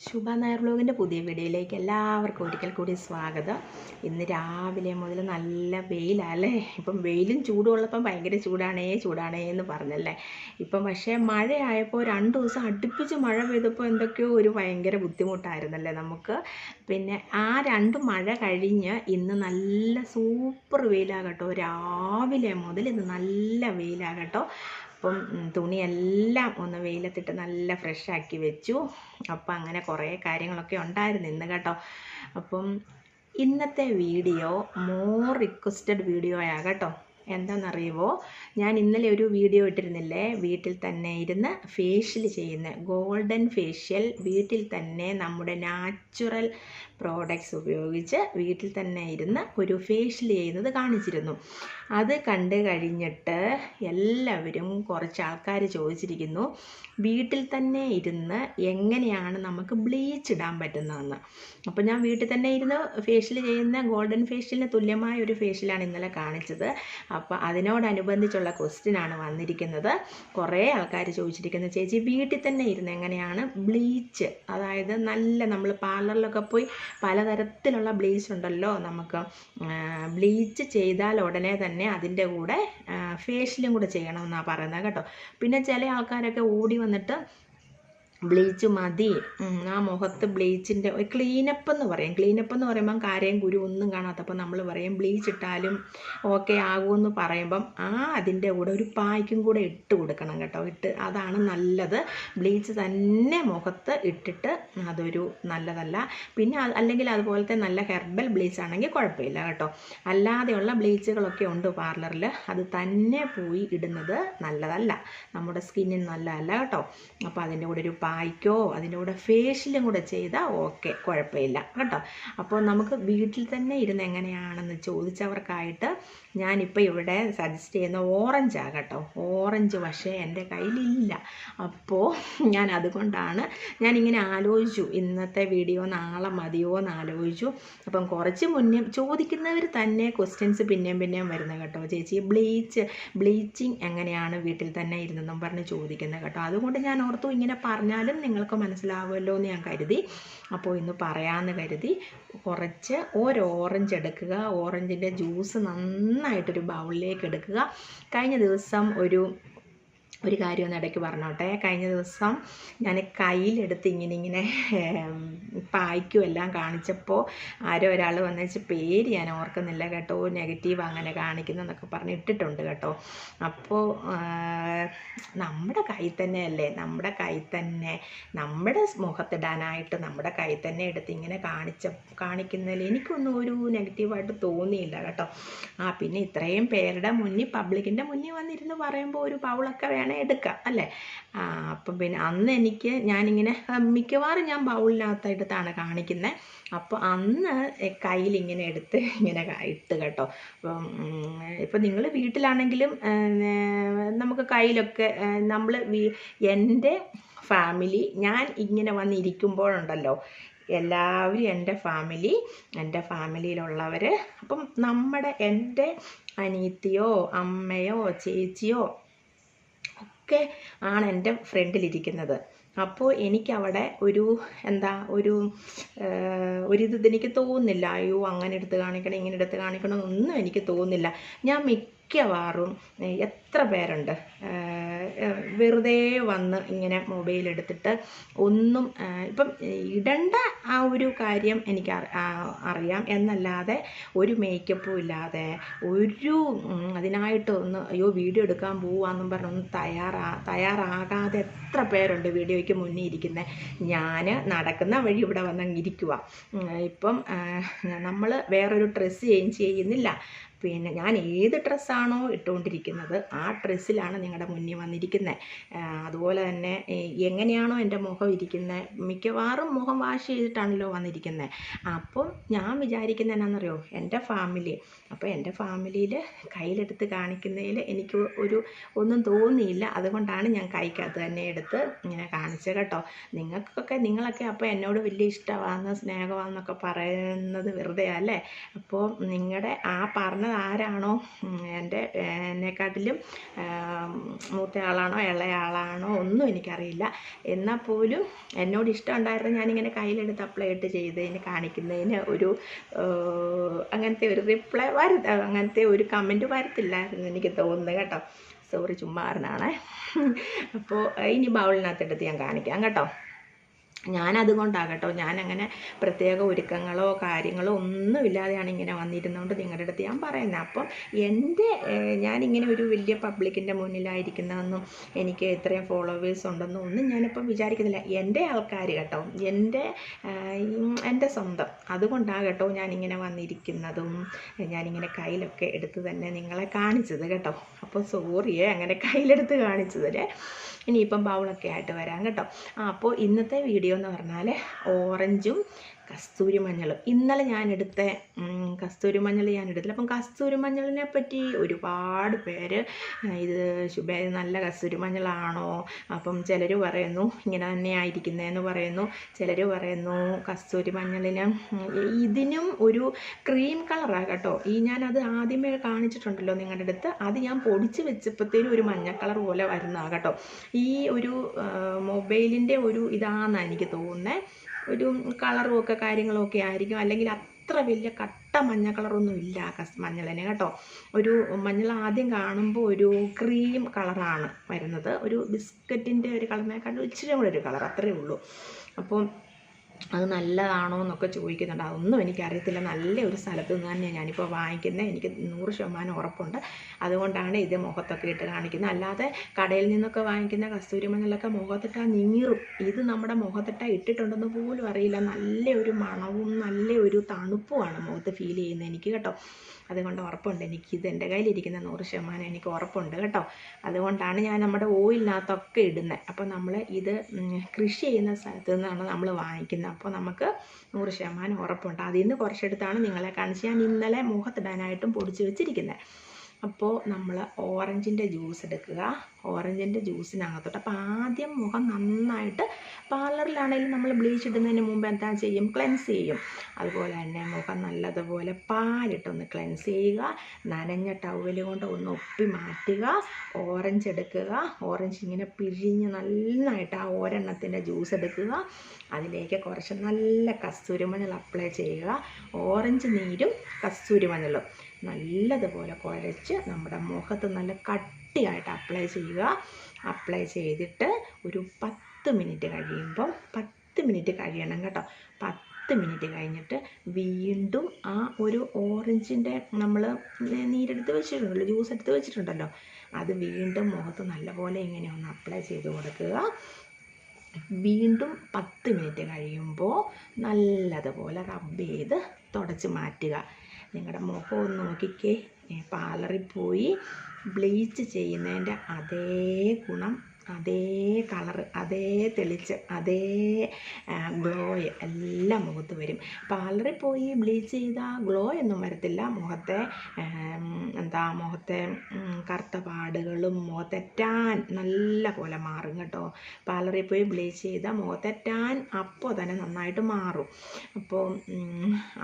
ശുഭ നായർ വ്ലോഗിന്റെ പുതിയ വീഡിയോയിലേക്ക് എല്ലാവർക്കും ഒരിക്കൽ കൂടി സ്വാഗതം. ഇന്ന് രാവിലെ മുതൽ നല്ല വെയിലല്ലേ ഇപ്പം വെയിലും ചൂടുള്ളപ്പം ഭയങ്കര ചൂടാണേ ചൂടാണേ എന്ന് പറഞ്ഞല്ലേ? ഇപ്പം പക്ഷേ മഴയായപ്പോൾ രണ്ട് ദിവസം അടുപ്പിച്ച് മഴ പെയ്തപ്പോൾ എന്തൊക്കെയോ ഒരു ഭയങ്കര ബുദ്ധിമുട്ടായിരുന്നല്ലേ നമുക്ക്? പിന്നെ ആ രണ്ട് മഴ കഴിഞ്ഞ് ഇന്ന് നല്ല സൂപ്പർ വെയിലാകട്ടോ രാവിലെ മുതൽ ഇന്ന് നല്ല വെയിലാകട്ടോ അപ്പം തുണിയെല്ലാം ഒന്ന് വെയിലത്തിട്ട് നല്ല ഫ്രഷ് ആക്കി വെച്ചു. അപ്പം അങ്ങനെ കുറേ കാര്യങ്ങളൊക്കെ ഉണ്ടായിരുന്നു ഇന്ന് കേട്ടോ. അപ്പം ഇന്നത്തെ വീഡിയോ മോർ റിക്വസ്റ്റഡ് വീഡിയോ ആയാ കേട്ടോ. എന്താണെന്നറിയുമോ ഞാൻ ഇന്നലെ ഒരു വീഡിയോ ഇട്ടിരുന്നില്ലേ? വീട്ടിൽ തന്നെ ഇരുന്ന് ഫേഷ്യൽ ചെയ്യുന്ന ഗോൾഡൻ ഫേഷ്യൽ വീട്ടിൽ തന്നെ നമ്മുടെ നാച്ചുറൽ പ്രോഡക്ട്സ് ഉപയോഗിച്ച് വീട്ടിൽ തന്നെ ഇരുന്ന് ഒരു ഫേഷ്യൽ ചെയ്യുന്നത് കാണിച്ചിരുന്നു. അത് കണ്ട് കഴിഞ്ഞിട്ട് എല്ലാവരും കുറച്ച് ആൾക്കാർ ചോദിച്ചിരിക്കുന്നു വീട്ടിൽ തന്നെ ഇരുന്ന് എങ്ങനെയാണ് നമുക്ക് ബ്ലീച്ച് ഇടാൻ പറ്റുന്നതെന്ന്? അപ്പോൾ ഞാൻ വീട്ടിൽ തന്നെ ഇരുന്ന് ഫേഷ്യൽ ചെയ്യുന്ന ഗോൾഡൻ ഫേഷ്യലിന് തുല്യമായ ഒരു ഫേഷ്യലാണ് ഇന്നലെ കാണിച്ചത്. അപ്പോൾ അതിനോടനുബന്ധിച്ചുള്ള ക്വസ്റ്റ്യൻ ആണ് വന്നിരിക്കുന്നത്. കുറേ ആൾക്കാർ ചോദിച്ചിരിക്കുന്നത് ചേച്ചി വീട്ടിൽ തന്നെ ഇരുന്ന് എങ്ങനെയാണ് ബ്ലീച്ച്? അതായത് നല്ല നമ്മൾ പാർലറിലൊക്കെ പോയി പലതരത്തിലുള്ള ബ്ലീച്ച് ഉണ്ടല്ലോ നമുക്ക്. ബ്ലീച്ച് ചെയ്താൽ ഉടനെ തന്നെ അതിന്റെ കൂടെ ഫേഷ്യലും കൂടെ ചെയ്യണമെന്നാണ് പറയുന്നത് കേട്ടോ. പിന്നെ ചില ആൾക്കാരൊക്കെ ഓടി വന്നിട്ട് ബ്ലീച്ച് മതി. ആ മുഖത്ത് ബ്ലീച്ചിന്റെ ക്ലീനപ്പ് എന്ന് പറയും. ക്ലീനപ്പ് എന്ന് പറയുമ്പം കാര്യം കുരു ഒന്നും കാണാത്തപ്പോൾ നമ്മൾ പറയും ബ്ലീച്ച് ഇട്ടാലും ഓക്കെ ആകുമെന്ന് പറയുമ്പം ആ അതിന്റെ കൂടെ ഒരു പായ്ക്കും കൂടെ ഇട്ട് കൊടുക്കണം കേട്ടോ. ഇട്ട് അതാണ് നല്ലത്. ബ്ലീച്ച് തന്നെ മുഖത്ത് ഇട്ടിട്ട് അതൊരു നല്ലതല്ല. പിന്നെ അല്ലെങ്കിൽ അതുപോലത്തെ നല്ല ഹെർബൽ ബ്ലീച്ച് ആണെങ്കിൽ കുഴപ്പമില്ല കേട്ടോ. അല്ലാതെയുള്ള ബ്ലീച്ചുകളൊക്കെ ഉണ്ട് പാർലറിൽ അത് തന്നെ പോയി ഇടുന്നത് നല്ലതല്ല. നമ്മുടെ സ്കിന്നിന് നല്ലതല്ല കേട്ടോ. അപ്പോൾ അതിന്റെ കൂടെ ഒരു പായ്ക്കോ അതിന്റെ കൂടെ ഫേഷ്യലും കൂടെ ചെയ്താൽ ഓക്കെ കുഴപ്പമില്ല. കേട്ടോ? അപ്പോൾ നമുക്ക് വീട്ടിൽ തന്നെ ഇരുന്ന് എങ്ങനെയാണെന്ന് ചോദിച്ചവർക്കായിട്ട് ഞാനിപ്പോൾ ഇവിടെ സജസ്റ്റ് ചെയ്യുന്ന ഓറഞ്ച് ആകട്ടോ ഓറഞ്ച് പക്ഷേ എന്റെ കയ്യിലില്ല. അപ്പോൾ ഞാൻ അതുകൊണ്ടാണ് ഞാനിങ്ങനെ ആലോചിച്ചു. ഇന്നത്തെ വീഡിയോ നാളെ മതിയോ എന്ന് ആലോചിച്ചു. അപ്പം കുറച്ച് മുന്നേ ചോദിക്കുന്നവർ തന്നെ ക്വസ്റ്റ്യൻസ് പിന്നെയും പിന്നെയും വരുന്നത് കേട്ടോ. ചേച്ചി ബ്ലീച്ച് ബ്ലീച്ചിങ് എങ്ങനെയാണ് വീട്ടിൽ തന്നെ ഇരുന്നെന്നും പറഞ്ഞ് ചോദിക്കുന്നത് കേട്ടോ. അതുകൊണ്ട് ഞാൻ ഓർത്തു ഇങ്ങനെ പറഞ്ഞാലും നിങ്ങൾക്ക് മനസ്സിലാവുമല്ലോ എന്ന് ഞാൻ കരുതി. അപ്പോൾ ഇന്ന് പറയാമെന്ന് കരുതി കുറച്ച് ഒരു ഓറഞ്ച് എടുക്കുക. ഓറഞ്ചിന്റെ ജ്യൂസ് നന്നായിട്ടൊരു ബൗളിലേക്ക് എടുക്കുക. കഴിഞ്ഞ ദിവസം ഒരു ഒരു കാര്യം ഒന്ന് ഇടയ്ക്ക് പറഞ്ഞോട്ടെ. കഴിഞ്ഞ ദിവസം ഞാൻ കയ്യിലെടുത്ത് ഇങ്ങനെ ഇങ്ങനെ ഏം, പായ്ക്കും എല്ലാം കാണിച്ചപ്പോൾ ആരോ ഒരാൾ വന്നുവെച്ച് പേര് ഞാൻ ഓർക്കുന്നില്ല കേട്ടോ. നെഗറ്റീവ് അങ്ങനെ കാണിക്കുന്നു എന്നൊക്കെ പറഞ്ഞ് ഇട്ടിട്ടുണ്ട് കേട്ടോ. അപ്പോൾ നമ്മുടെ കൈ തന്നെയല്ലേ? നമ്മുടെ കൈ തന്നെ നമ്മുടെ മുഖത്തിടാനായിട്ട് നമ്മുടെ കൈ തന്നെ എടുത്ത് ഇങ്ങനെ കാണിച്ച കാണിക്കുന്നതിൽ എനിക്കൊന്നും ഒരു നെഗറ്റീവായിട്ട് തോന്നിയില്ല കേട്ടോ. ആ പിന്നെ ഇത്രയും പേരുടെ മുന്നിൽ പബ്ലിക്കിന്റെ മുന്നിൽ വന്നിരുന്ന് പറയുമ്പോൾ ഒരു പൗളൊക്കെ വേണേൽ എടുക്കാം അല്ലേ? അപ്പം പിന്നെ അന്ന് എനിക്ക് ഞാനിങ്ങനെ മിക്കവാറും ഞാൻ ബൗളിനകത്തായിട്ടാണ് കാണിക്കുന്നത് അപ്പോൾ അന്ന് കയ്യിൽ ഇങ്ങനെ എടുത്ത് ഇങ്ങനെ ഇട്ട് കേട്ടോ. അപ്പം ഇപ്പം നിങ്ങൾ വീട്ടിലാണെങ്കിലും നമുക്ക് കയ്യിലൊക്കെ നമ്മൾ എന്റെ ഫാമിലി ഞാൻ ഇങ്ങനെ വന്നിരിക്കുമ്പോഴുണ്ടല്ലോ. എല്ലാവരും എന്റെ ഫാമിലി എന്റെ ഫാമിലിയിലുള്ളവർ അപ്പം നമ്മുടെ എന്റെ അനിയത്തിയോ അമ്മയോ ചേച്ചിയോ ഒക്കെ ആണ് എന്റെ ഫ്രണ്ടിലിരിക്കുന്നത്. അപ്പോൾ എനിക്കവിടെ ഒരു എന്താ ഒരു ഒരിത് എനിക്ക് തോന്നുന്നില്ല. അയ്യോ അങ്ങനെ എടുത്ത് കാണിക്കണം ഇങ്ങനെ എടുത്ത് കാണിക്കണം ഒന്നും എനിക്ക് തോന്നുന്നില്ല. ഞാൻ മിക്കവാറും എത്ര പേരുണ്ട്? വെറുതെ വന്ന് ഇങ്ങനെ മൊബൈൽ എടുത്തിട്ട് ഒന്നും ഇപ്പം ഇടേണ്ട ആ ഒരു കാര്യം എനിക്ക് അറിയാം. എന്നല്ലാതെ ഒരു മേക്കപ്പും ഇല്ലാതെ ഒരു അതിനായിട്ട് ഒന്ന് അയ്യോ വീഡിയോ എടുക്കാൻ പോവാന്നും പറഞ്ഞൊന്നും തയ്യാറാ തയ്യാറാകാതെ എത്ര പേരുണ്ട് വീഡിയോയ്ക്ക് മുന്നേ ഇരിക്കുന്നത് ഞാൻ നടക്കുന്ന വഴി ഇവിടെ വന്ന് ഇപ്പം നമ്മൾ വേറൊരു ഡ്രസ്സ് ചേഞ്ച് ചെയ്യുന്നില്ല. പിന്നെ ഞാൻ ഏത് ഡ്രസ്സാണോ ഇട്ടുകൊണ്ടിരിക്കുന്നത് ആ ഡ്രസ്സിലാണ് നിങ്ങളുടെ മുന്നിൽ വന്നിരിക്കുന്നത് അതുപോലെ തന്നെ എങ്ങനെയാണോ എന്റെ മുഖം ഇരിക്കുന്നത് മിക്കവാറും മുഖം വാഷ് ചെയ്തിട്ടാണല്ലോ വന്നിരിക്കുന്നത് അപ്പം ഞാൻ വിചാരിക്കുന്നത് എന്നാണെന്നറിയോ എന്റെ ഫാമിലി. അപ്പോൾ എന്റെ ഫാമിലിയിൽ കയ്യിലെടുത്ത് കാണിക്കുന്നതിൽ എനിക്ക് ഒരു ഒന്നും തോന്നിയില്ല. അതുകൊണ്ടാണ് ഞാൻ കൈക്കകത്ത് തന്നെ എടുത്ത് ഇങ്ങനെ കാണിച്ചത് കേട്ടോ. നിങ്ങൾക്കൊക്കെ നിങ്ങളൊക്കെ അപ്പോൾ എന്നോട് വലിയ ഇഷ്ടമാണെന്ന് സ്നേഹമാണെന്നൊക്കെ പറയുന്നത് വെറുതെയല്ലേ അപ്പോൾ നിങ്ങളുടെ ആ പറഞ്ഞ പറയുന്നത് ആരാണോ? എന്റെ എന്നെക്കാട്ടിലും മൂത്തയാളാണോ മൂത്ത ആളാണോ ഇളയ ആളാണോ ഒന്നും എനിക്കറിയില്ല. എന്നാൽ പോലും എന്നോട് ഇഷ്ടമുണ്ടായിരുന്നു ഞാനിങ്ങനെ കയ്യിലെടുത്ത് അപ്ലൈ ഇട്ട് ചെയ്തതിന് കാണിക്കുന്നതിന് ഒരു അങ്ങനത്തെ ഒരു റിപ്ലൈ വരു അങ്ങനത്തെ ഒരു കമന്റ് വരത്തില്ലായിരുന്നു എനിക്ക് തോന്നുന്നത് കേട്ടോ. സോറി ചുമ്മാറിനാണേ അപ്പോൾ ഇനി ബൗളിനകത്തെടുത്ത് ഞാൻ കാണിക്കാം കേട്ടോ. ഞാനതുകൊണ്ടാണ് കേട്ടോ ഞാനങ്ങനെ പ്രത്യേക ഒരുക്കങ്ങളോ കാര്യങ്ങളോ ഒന്നുമില്ലാതെയാണ് ഇങ്ങനെ വന്നിരുന്നതുകൊണ്ട് നിങ്ങളുടെ അടുത്ത് ഞാൻ പറയുന്നത് അപ്പം എന്റെ ഞാനിങ്ങനെ ഒരു വലിയ പബ്ലിക്കിന്റെ മുന്നിലായിരിക്കുന്നതെന്നും എനിക്ക് ഇത്രയും ഫോളോവേഴ്സ് ഉണ്ടെന്നും ഒന്നും ഞാനിപ്പം വിചാരിക്കുന്നില്ല. എന്റെ ആൾക്കാർ കേട്ടോ എന്റെ എന്റെ സ്വന്തം. അതുകൊണ്ടാണ് കേട്ടോ ഞാനിങ്ങനെ വന്നിരിക്കുന്നതും ഞാനിങ്ങനെ കയ്യിലൊക്കെ എടുത്ത് തന്നെ നിങ്ങളെ കാണിച്ചത് കേട്ടോ. അപ്പോൾ സോറിയേ അങ്ങനെ കയ്യിലെടുത്ത് കാണിച്ചതിൽ ഇനിയിപ്പം ബൗളൊക്കെ ആയിട്ട് വരാം കേട്ടോ. അപ്പോൾ ഇന്നത്തെ വീഡിയോ എന്ന് പറഞ്ഞാൽ ഓറഞ്ചും കസ്തൂരി മഞ്ഞൾ ഇന്നലെ ഞാൻ എടുത്ത കസ്തൂരി മഞ്ഞൾ ഞാൻ എടുത്തില്ല അപ്പം കസ്തൂരി മഞ്ഞളിനെ പറ്റി ഒരുപാട് പേര് ഇത് ശുഭേ നല്ല കസ്തൂരി മഞ്ഞളാണോ അപ്പം ചിലർ പറയുന്നു ഇങ്ങനെ തന്നെ ആയിരിക്കുന്നതെന്ന് പറയുന്നു. ചിലർ പറയുന്നു കസ്തൂരി മഞ്ഞളിന് ഇതിനും ഒരു ക്രീം കളറാണ് കേട്ടോ. ഈ ഞാനത് ആദ്യമേ കാണിച്ചിട്ടുണ്ടല്ലോ നിങ്ങളുടെ അടുത്ത് അത് ഞാൻ പൊടിച്ച് വെച്ചപ്പോഴത്തേനും ഒരു മഞ്ഞ കളർ പോലെ വരുന്നതാണ് കേട്ടോ. ഈ ഒരു മൊബൈലിന്റെ ഒരു ഇതാണെന്നാണ് എനിക്ക് തോന്നുന്നത് ഒരു കളറും ഒക്കെ കാര്യങ്ങളും ഒക്കെ ആയിരിക്കും. അല്ലെങ്കിൽ അത്ര വലിയ കട്ട മഞ്ഞ കളറൊന്നും ഇല്ല കസ് മഞ്ഞളിന് കേട്ടോ. ഒരു മഞ്ഞൾ ആദ്യം കാണുമ്പോൾ ഒരു ക്രീം കളറാണ് വരുന്നത്. ഒരു ബിസ്ക്കറ്റിന്റെ ഒരു കളറിനെക്കാട്ടും ഇച്ചിരി കൂടെ ഒരു കളർ അത്രയേ ഉള്ളൂ. അപ്പം അത് നല്ലതാണോ എന്നൊക്കെ ചോദിക്കുന്നുണ്ട്. അതൊന്നും എനിക്കറിയത്തില്ല. നല്ല ഒരു സ്ഥലത്ത് നിന്ന് തന്നെയാണ് ഞാനിപ്പോൾ വാങ്ങിക്കുന്നത് എനിക്ക് നൂറ് ശതമാനം ഉറപ്പുണ്ട്. അതുകൊണ്ടാണ് ഇത് മുഖത്തൊക്കെ ഇട്ട് കാണിക്കുന്നത് അല്ലാതെ കടയിൽ നിന്നൊക്കെ വാങ്ങിക്കുന്ന കസ്തൂരി മഞ്ഞളൊക്കെ മുഖത്തിട്ടാൽ നീറും. ഇത് നമ്മുടെ മുഖത്തിട്ടാൽ ഇട്ടിട്ടുണ്ടെന്ന് പോലും അറിയില്ല. നല്ല ഒരു മണവും നല്ല ഒരു തണുപ്പുമാണ് മുഖത്ത് ഫീൽ ചെയ്യുന്നത് എനിക്ക് കേട്ടോ. അതുകൊണ്ട് ഉറപ്പുണ്ട്. എനിക്ക് ഇത് എന്റെ കയ്യിലിരിക്കുന്ന നൂറ് ശതമാനം എനിക്ക് ഉറപ്പുണ്ട് കേട്ടോ. അതുകൊണ്ടാണ് ഞാൻ നമ്മുടെ ഓയിലിനകത്തൊക്കെ ഇടുന്നത് അപ്പോൾ നമ്മൾ ഇത് കൃഷി ചെയ്യുന്ന സ്ഥലത്ത് നിന്നാണ് നമ്മൾ വാങ്ങിക്കുന്നത് അപ്പോൾ നമുക്ക് നൂറ് ശതമാനം ഉറപ്പുണ്ട്. അതിൽ നിന്ന് കുറച്ചെടുത്താണ് നിങ്ങളെ കാണിച്ച് ഞാൻ ഇന്നലെ മുഖത്തിടാനായിട്ടും പൊടിച്ച് വെച്ചിരിക്കുന്നത് അപ്പോൾ നമ്മൾ ഓറഞ്ചിന്റെ ജ്യൂസ് എടുക്കുക. ഓറഞ്ചിന്റെ ജ്യൂസിനകത്തോട്ട് അപ്പോൾ ആദ്യം മുഖം നന്നായിട്ട് പാർലറിലാണെങ്കിലും നമ്മൾ ബ്ലീച്ച് ഇടുന്നതിന് മുമ്പ് എന്താ ചെയ്യും? ക്ലെൻസ് ചെയ്യും. അതുപോലെ തന്നെ മുഖം നല്ലതുപോലെ പാലിട്ടൊന്ന് ക്ലെൻസ് ചെയ്യുക. നനഞ്ഞ ടവൽ കൊണ്ട് ഒന്ന് ഒപ്പി മാറ്റുക. ഓറഞ്ച് എടുക്കുക. ഓറഞ്ച് ഇങ്ങനെ പിഴിഞ്ഞ് നന്നായിട്ട് ആ ഒരെണ്ണത്തിന്റെ ജ്യൂസ് എടുക്കുക. അതിലേക്ക് കുറച്ച് നല്ല കസ്തൂരി മഞ്ഞൾ അപ്ലൈ ചെയ്യുക. ഓറഞ്ച് നീരും കസ്തൂരി മഞ്ഞളും. നല്ലതുപോലെ കുഴച്ച് നമ്മുടെ മുഖത്ത് നല്ല കട്ടിയായിട്ട് അപ്ലൈ ചെയ്യുക. അപ്ലൈ ചെയ്തിട്ട് ഒരു പത്ത് മിനിറ്റ് കഴിയുമ്പം പത്ത് മിനിറ്റ് കഴിയണം കേട്ടോ. പത്ത് മിനിറ്റ് കഴിഞ്ഞിട്ട് വീണ്ടും ആ ഒരു ഓറഞ്ചിന്റെ നമ്മൾ നീരെടുത്ത് വെച്ചിട്ടുണ്ടല്ലോ ജ്യൂസ് എടുത്ത് വെച്ചിട്ടുണ്ടല്ലോ. അത് വീണ്ടും മുഖത്ത് നല്ലപോലെ ഇങ്ങനെ ഒന്ന് അപ്ലൈ ചെയ്ത് കൊടുക്കുക. വീണ്ടും പത്ത് മിനിറ്റ് കഴിയുമ്പോൾ നല്ലതുപോലെ റബ്ബ് ചെയ്ത് തുടച്ച് മാറ്റുക. നിങ്ങളുടെ മുഖം ഒന്ന് നോക്കിക്കേ. പാർലറിൽ പോയി ബ്ലീച്ച് ചെയ്യുന്നതിന്റെ അതേ ഗുണം അതേ കളർ അതേ തെളിച്ച് അതേ ഗ്ലോ എല്ലാം മുഖത്ത് വരും. പാർലറിൽ പോയി ബ്ലീച്ച് ചെയ്താൽ ഗ്ലോ ഒന്നും വരത്തില്ല. മുഖത്തെ എന്താ മുഖത്തെ കറുത്ത പാടുകളും മുഖത്തെ ടാൻ നല്ല പോലെ മാറും കേട്ടോ. പാർലറിൽ പോയി ബ്ലീച്ച് ചെയ്താൽ മുഖത്തെ ടാൻ അപ്പോൾ തന്നെ നന്നായിട്ട് മാറും. അപ്പോൾ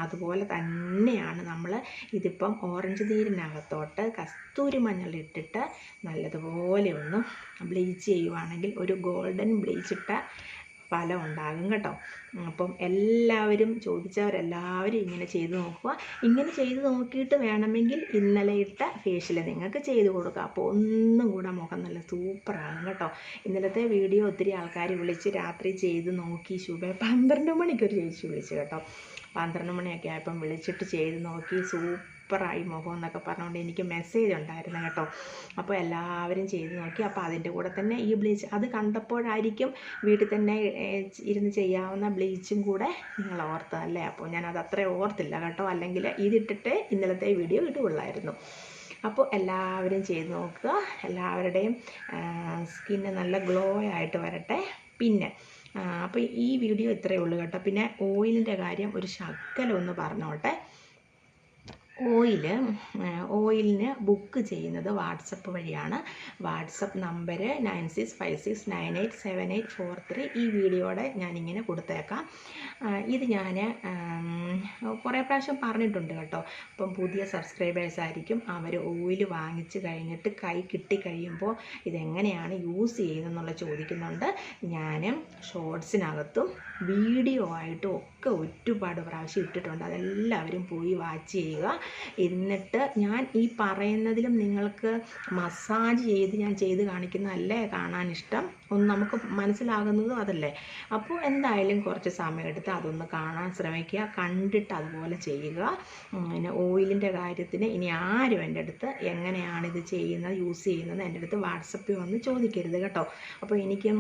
അതുപോലെ തന്നെയാണ് നമ്മൾ ഇതിപ്പം ഓറഞ്ച് നീരിനകത്തോട്ട് കസ്തൂരി മഞ്ഞളിട്ടിട്ട് നല്ലതുപോലെ ഒന്ന് ബ്ലീച്ച് ചെയ്യുവാണെങ്കിൽ ഒരു ഗോൾഡൻ ബ്ലീച്ച് ഇട്ട ഫലം ഉണ്ടാകും കേട്ടോ. അപ്പം എല്ലാവരും ചോദിച്ചവരെല്ലാവരും ഇങ്ങനെ ചെയ്ത് നോക്കുക. ഇങ്ങനെ ചെയ്ത് നോക്കിയിട്ട് വേണമെങ്കിൽ ഇന്നലെ ഇട്ട ഫേഷ്യൽ നിങ്ങൾക്ക് ചെയ്ത് കൊടുക്കുക അപ്പോൾ ഒന്നും കൂടെ മുഖം നല്ല സൂപ്പറാകും കേട്ടോ. ഇന്നലത്തെ വീഡിയോ ഒത്തിരി ആൾക്കാർ വിളിച്ച് രാത്രി ചെയ്ത് നോക്കി ശുഭ പന്ത്രണ്ട് മണിക്കൊരു ചേച്ചി വിളിച്ചു കേട്ടോ. പന്ത്രണ്ട് മണിയൊക്കെ ആയപ്പം വിളിച്ചിട്ട് ചെയ്ത് നോക്കി സൂപ്പറായി മുഖം എന്നൊക്കെ പറഞ്ഞുകൊണ്ട് എനിക്ക് മെസ്സേജ് ഉണ്ടായിരുന്നു കേട്ടോ. അപ്പോൾ എല്ലാവരും ചെയ്ത് നോക്കി. അപ്പോൾ അതിന്റെ കൂടെ തന്നെ ഈ ബ്ലീച്ച് അത് കണ്ടപ്പോഴായിരിക്കും വീട്ടിൽ തന്നെ ഇരുന്ന് ചെയ്യാവുന്ന ബ്ലീച്ചും കൂടെ നിങ്ങൾ ഓർത്തതല്ലേ അപ്പോൾ ഞാൻ അത് അത്ര ഓർത്തില്ല കേട്ടോ. അല്ലെങ്കിൽ ഇതിട്ടിട്ട് ഇന്നലത്തെ വീഡിയോ ഇടുകയുള്ളായിരുന്നു. അപ്പോൾ എല്ലാവരും ചെയ്ത് നോക്കുക. എല്ലാവരുടെയും സ്കിന്ന് നല്ല ഗ്ലോ ആയിട്ട് വരട്ടെ. പിന്നെ അപ്പോൾ ഈ വീഡിയോ ഇത്രയേ ഉള്ളൂ കേട്ടോ. പിന്നെ ഓയിലിന്റെ കാര്യം ഒരു ശകലം ഒന്ന് പറഞ്ഞോട്ടെ. ഓയിൽ ഓയിലിന് ബുക്ക് ചെയ്യുന്നത് വാട്സപ്പ് വഴിയാണ്. WhatsApp number nine six five six nine eight seven eight four three ഈ വീഡിയോയുടെ ഞാനിങ്ങനെ കൊടുത്തേക്കാം. ഇത് ഞാൻ കുറേ പ്രാവശ്യം പറഞ്ഞിട്ടുണ്ട് കേട്ടോ. അപ്പം പുതിയ സബ്സ്ക്രൈബേഴ്സ് ആയിരിക്കും. അവർ ഓയിൽ വാങ്ങിച്ച് കഴിഞ്ഞിട്ട് കൈ കിട്ടി കഴിയുമ്പോൾ ഇതെങ്ങനെയാണ് യൂസ് ചെയ്യുന്നതെന്നുള്ള ചോദിക്കുന്നുണ്ട്. ഞാൻ ഷോർട്സിനകത്തും വീഡിയോ ആയിട്ടും ഒക്കെ ഒരുപാട് പ്രാവശ്യം ഇട്ടിട്ടുണ്ട്. അതെല്ലാവരും പോയി വാച്ച് ചെയ്യുക. എന്നിട്ട് ഞാൻ ഈ പറയുന്നതിലും നിങ്ങൾക്ക് മസാജ് ചെയ്ത് ഞാൻ ചെയ്ത് കാണിക്കുന്നതല്ലേ കാണാൻ ഇഷ്ടം? ഒന്ന് നമുക്ക് മനസ്സിലാകുന്നതും അതല്ലേ. അപ്പോൾ എന്തായാലും കുറച്ച് സമയം എടുത്ത് അതൊന്ന് കാണാൻ ശ്രമിക്കുക. കണ്ടിട്ട് അതുപോലെ ചെയ്യുക. പിന്നെ ഓയിലിന്റെ കാര്യത്തിന് ഇനി ആരും എന്റെ അടുത്ത് എങ്ങനെയാണ് ഇത് ചെയ്യുന്നത് യൂസ് ചെയ്യുന്നത് എന്റെ അടുത്ത് വാട്സപ്പിൽ വന്ന് ചോദിക്കരുത് കേട്ടോ. അപ്പോൾ എനിക്കും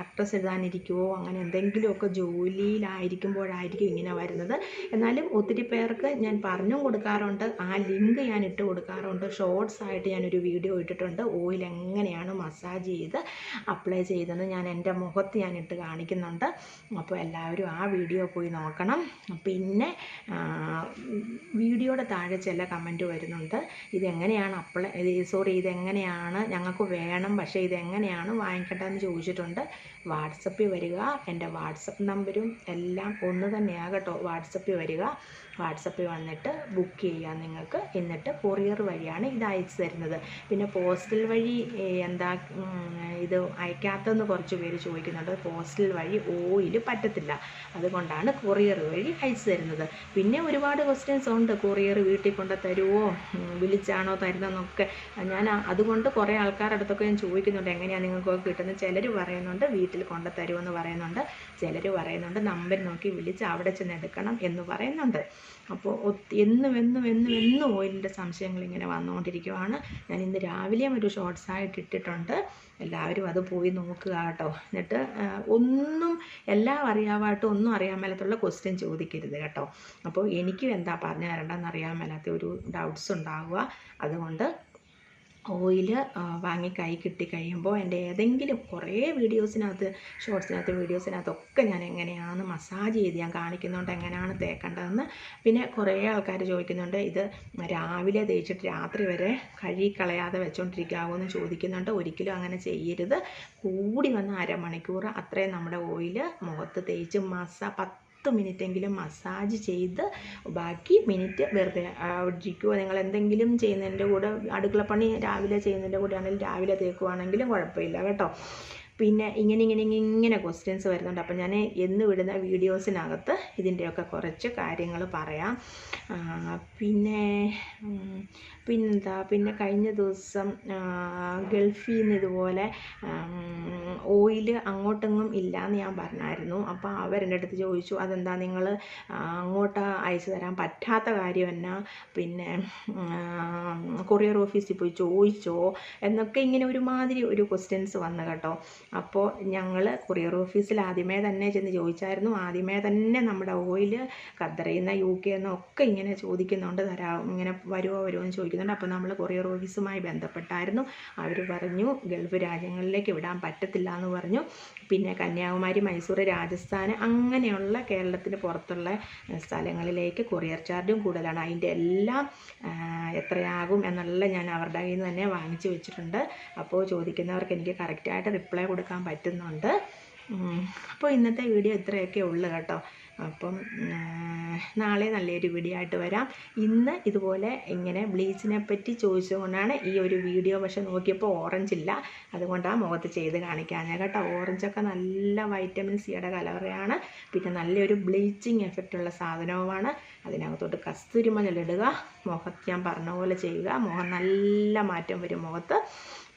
അഡ്രസ്സ് എഴുതാനിരിക്കുമോ അങ്ങനെ എന്തെങ്കിലുമൊക്കെ ജോലിയിലായിരിക്കുമ്പോഴായിരിക്കും ഇങ്ങനെ വരുന്നത്. എന്നാലും ഒത്തിരി പേർക്ക് ഞാൻ പറഞ്ഞും കൊടുക്കാറുണ്ട്. ആ ലിങ്ക് ഞാൻ ഇട്ട് കൊടുക്കാറുണ്ട്. ഷോർട്സ് ആയിട്ട് ഞാനൊരു വീഡിയോ ഇട്ടിട്ടുണ്ട്. ഓയിൽ എങ്ങനെയാണ് മസാജ് ചെയ്ത് അപ്ലൈ ചെയ്തെന്ന് ഞാൻ എന്റെ മുഖത്ത് ഞാൻ ഇട്ട് കാണിക്കുന്നുണ്ട്. അപ്പോൾ എല്ലാവരും ആ വീഡിയോ പോയി നോക്കണം. പിന്നെ വീഡിയോയുടെ താഴെ ചില കമന്റ് വരുന്നുണ്ട്. ഇതെങ്ങനെയാണ് അപ്ലൈ സോറി ഇതെങ്ങനെയാണ് ഞങ്ങൾക്ക് വേണം പക്ഷേ ഇതെങ്ങനെയാണ് വാങ്ങിക്കേണ്ടതെന്ന് ചോദിച്ചിട്ടുണ്ട്. വാട്സപ്പിൽ വരിക എന്റെ വാട്സപ്പ് നമ്പരും എല്ലാം ഒന്ന് തന്നെയാണ് കേട്ടോ. വാട്സപ്പിൽ വരിക വാട്സപ്പിൽ വന്നിട്ട് ബുക്ക് ചെയ്യാം നിങ്ങൾക്ക്. എന്നിട്ട് കൊറിയർ വഴിയാണ് ഇത് അയച്ചു തരുന്നത്. പിന്നെ പോസ്റ്റൽ വഴി എന്താ ഇത് അയക്കാത്തതെന്ന് കുറച്ച് പേര് ചോദിക്കുന്നുണ്ട്. പോസ്റ്റൽ വഴി ഓയിൽ പറ്റത്തില്ല. അതുകൊണ്ടാണ് കൊറിയർ വഴി അയച്ചു തരുന്നത്. പിന്നെ ഒരുപാട് ക്വസ്റ്റ്യൻസ് ഉണ്ട്. കൊറിയർ വീട്ടിൽ കൊണ്ട് തരുമോ വിളിച്ചാണോ തരുന്നതെന്നൊക്കെ. ഞാൻ അതുകൊണ്ട് കുറേ ആൾക്കാരുടെ അടുത്തൊക്കെ ഞാൻ ചോദിക്കുന്നുണ്ട്. എങ്ങനെയാണ് നിങ്ങൾക്കൊക്കെ കിട്ടുന്നത്? ചിലർ പറയുന്നുണ്ട് വീട്ടിൽ കൊണ്ട് തരുമെന്ന് പറയുന്നുണ്ട്. ചിലർ പറയുന്നുണ്ട് നമ്പർ നോക്കി വിളിച്ച് അവിടെ ചെന്ന് എടുക്കണം എന്ന് പറയുന്നുണ്ട്. അപ്പോൾ എന്നും എന്നും എന്നും എന്നും ഓയിലിന്റെ സംശയങ്ങൾ ഇങ്ങനെ വന്നുകൊണ്ടിരിക്കുവാണ്. ഞാൻ ഇന്ന് രാവിലെയും ഒരു ഷോർട്സ് ആയിട്ട് ഇട്ടിട്ടുണ്ട്. എല്ലാവരും അത് പോയി നോക്കുക കേട്ടോ. എന്നിട്ട് ഒന്നും എല്ലാം അറിയാവായിട്ട് ഒന്നും അറിയാൻ മേലത്തുള്ള ക്വസ്റ്റ്യൻ ചോദിക്കരുത് കേട്ടോ. അപ്പോൾ എനിക്കും എന്താ പറഞ്ഞു തരേണ്ടതെന്ന് അറിയാൻ മേലാത്ത ഒരു ഡൗട്ട്സ് ഉണ്ടാവുക. അതുകൊണ്ട് ഓയിൽ വാങ്ങി കൈ കിട്ടി കഴിയുമ്പോൾ എന്റെ ഏതെങ്കിലും കുറേ വീഡിയോസിനകത്ത് ഷോർട്സിനകത്ത് വീഡിയോസിനകത്തൊക്കെ ഞാൻ എങ്ങനെയാണ് മസാജ് ചെയ്ത് ഞാൻ കാണിക്കുന്നുണ്ട് എങ്ങനെയാണ് തേക്കേണ്ടതെന്ന് പിന്നെ കുറേ ആൾക്കാർ ചോദിക്കുന്നുണ്ട്. ഇത് രാവിലെ തേച്ചിട്ട് രാത്രി വരെ കഴുകിക്കളയാതെ വെച്ചുകൊണ്ടിരിക്കാവോ എന്ന് ചോദിക്കുന്നുണ്ട്. ഒരിക്കലും അങ്ങനെ ചെയ്യരുത്. കൂടി വന്ന അരമണിക്കൂർ അത്രയും നമ്മുടെ ഓയിൽ മുഖത്ത് തേച്ച് മസ പത്ത് പത്ത് മിനിറ്റെങ്കിലും മസാജ് ചെയ്ത് ബാക്കി മിനിറ്റ് വെറുതെ ഇരിക്കുമോ നിങ്ങൾ എന്തെങ്കിലും ചെയ്യുന്നതിന്റെ കൂടെ അടുക്കളപ്പണി രാവിലെ ചെയ്യുന്നതിന്റെ കൂടെ ആണെങ്കിലും രാവിലെ തേക്കുവാണെങ്കിലും കുഴപ്പമില്ല കേട്ടോ. പിന്നെ ഇങ്ങനെ ഇങ്ങനെ ഇങ്ങനെ ക്വസ്റ്റ്യൻസ് വരുന്നുണ്ട്. അപ്പം ഞാൻ എന്ന് വിടുന്ന വീഡിയോസിനകത്ത് ഇതിന്റെയൊക്കെ കുറച്ച് കാര്യങ്ങൾ പറയാം. പിന്നെ പിന്നെന്താ? പിന്നെ കഴിഞ്ഞ ദിവസം ഗൾഫിൽ നിന്ന് ഇതുപോലെ ഓയിൽ അങ്ങോട്ടെങ്ങും എന്ന് ഞാൻ പറഞ്ഞായിരുന്നു. അപ്പോൾ അവരെന്റെ അടുത്ത് ചോദിച്ചു അതെന്താ നിങ്ങൾ അങ്ങോട്ട് അയച്ചു തരാൻ പറ്റാത്ത കാര്യം എന്നാ? പിന്നെ കൊറിയർ ഓഫീസിൽ പോയി ചോദിച്ചോ? എന്നൊക്കെ ഇങ്ങനെ ഒരുമാതിരി ഒരു ക്വസ്റ്റ്യൻസ് വന്നു കേട്ടോ. അപ്പോൾ ഞങ്ങൾ കൊറിയർ ഓഫീസിൽ ആദ്യമേ തന്നെ ചെന്ന് ചോദിച്ചായിരുന്നു. ആദ്യമേ തന്നെ നമ്മുടെ ഓയിൽ ഖത്തറിൽ നിന്ന് യു കെ ഒക്കെ ഇങ്ങനെ ചോദിക്കുന്നുണ്ട്. തരാം ഇങ്ങനെ വരുമോ വരുമോ എന്ന് ചോദിക്കുന്നുണ്ട് അപ്പോൾ നമ്മൾ കൊറിയർ ഓഫീസുമായി ബന്ധപ്പെട്ടായിരുന്നു. അവർ പറഞ്ഞു ഗൾഫ് രാജ്യങ്ങളിലേക്ക് വിടാൻ പറ്റത്തില്ല എന്ന് പറഞ്ഞു. പിന്നെ കന്യാകുമാരി മൈസൂർ രാജസ്ഥാൻ അങ്ങനെയുള്ള കേരളത്തിന് പുറത്തുള്ള സ്ഥലങ്ങളിലേക്ക് കൊറിയർ ചാർജും കൂടുതലാണ്. അതിന്റെ എല്ലാം എത്രയാകും എന്നുള്ള ഞാൻ അവരുടെ കയ്യിൽ നിന്ന് തന്നെ വാങ്ങിച്ചു വെച്ചിട്ടുണ്ട്. അപ്പോൾ ചോദിക്കുന്നവർക്ക് എനിക്ക് കറക്റ്റായിട്ട് റിപ്ലൈ കൊടുക്കാൻ പറ്റുന്നുണ്ട്. അപ്പോൾ ഇന്നത്തെ വീഡിയോ ഇത്രയൊക്കെ ഉള്ളു കേട്ടോ. അപ്പം നാളെ നല്ലൊരു വീഡിയോ ആയിട്ട് വരാം. ഇന്ന് ഇതുപോലെ ഇങ്ങനെ ബ്ലീച്ചിനെ പറ്റി ചോദിച്ചുകൊണ്ടാണ് ഈ ഒരു വീഡിയോ പക്ഷെ നോക്കിയപ്പോൾ ഓറഞ്ച് ഇല്ല. അതുകൊണ്ടാണ് മുഖത്ത് ചെയ്ത് കാണിക്കാൻ കേട്ടോ. ഓറഞ്ചൊക്കെ നല്ല വൈറ്റമിൻ സിയുടെ കലവറയാണ്. പിന്നെ നല്ലൊരു ബ്ലീച്ചിങ് എഫക്റ്റ് ഉള്ള സാധനവുമാണ്. അതിനകത്തോട്ട് കസ്തൂരി ഇടുക. മുഖത്ത് ഞാൻ പറഞ്ഞ പോലെ ചെയ്യുക. മുഖം നല്ല മാറ്റം വരും മുഖത്ത്.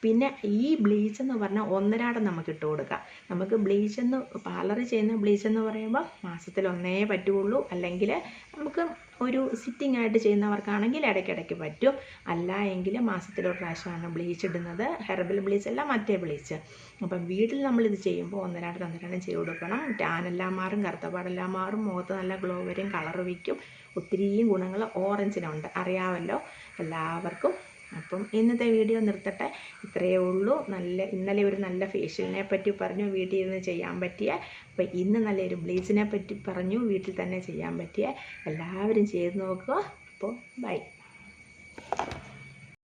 പിന്നെ ഈ ബ്ലീച്ച് എന്ന് പറഞ്ഞാൽ ഒന്നരാടം നമുക്ക് ഇട്ട് കൊടുക്കാം. നമുക്ക് ബ്ലീച്ച് എന്ന് പാർലർ ചെയ്യുന്ന ബ്ലീച്ച് എന്ന് പറയുമ്പോൾ മാസത്തിൽ ഒന്നേ പറ്റുള്ളൂ. അല്ലെങ്കിൽ നമുക്ക് ഒരു സിറ്റിംഗ് ആയിട്ട് ചെയ്യുന്നവർക്കാണെങ്കിൽ ഇടയ്ക്കിടയ്ക്ക് പറ്റും. അല്ല എങ്കിൽ മാസത്തിൽ ഒരു പ്രാവശ്യമാണ് ബ്ലീച്ച് ഇടുന്നത്. ഹെർബൽ ബ്ലീച്ച് അല്ല മറ്റേ ബ്ലീച്ച് അപ്പം വീട്ടിൽ നമ്മളിത് ചെയ്യുമ്പോൾ ഒന്നരാടം ഒന്നരാടം ചെയ്ത് കൊടുക്കണം. ടാനെല്ലാം മാറും കറുത്തപാടെല്ലാം മാറും മുഖത്ത് നല്ല ഗ്ലോ വരും കളർ വയ്ക്കും. ഒത്തിരിയും ഗുണങ്ങൾ ഓറഞ്ചിനുണ്ട് അറിയാമല്ലോ എല്ലാവർക്കും അപ്പം ഇന്നത്തെ വീഡിയോ നിർത്തട്ടെ. ഇത്രയേ ഉള്ളൂ. നല്ല ഇന്നലെ ഒരു നല്ല ഫേഷ്യലിനെ പറ്റി പറഞ്ഞു വീട്ടിൽ ഇരുന്ന് ചെയ്യാൻ പറ്റിയ. അപ്പം ഇന്ന് നല്ലൊരു ബ്ലീച്ചിനെ പറ്റി പറഞ്ഞു വീട്ടിൽ തന്നെ ചെയ്യാൻ പറ്റിയ. എല്ലാവരും ചെയ്ത് നോക്കുക. അപ്പോൾ ബൈ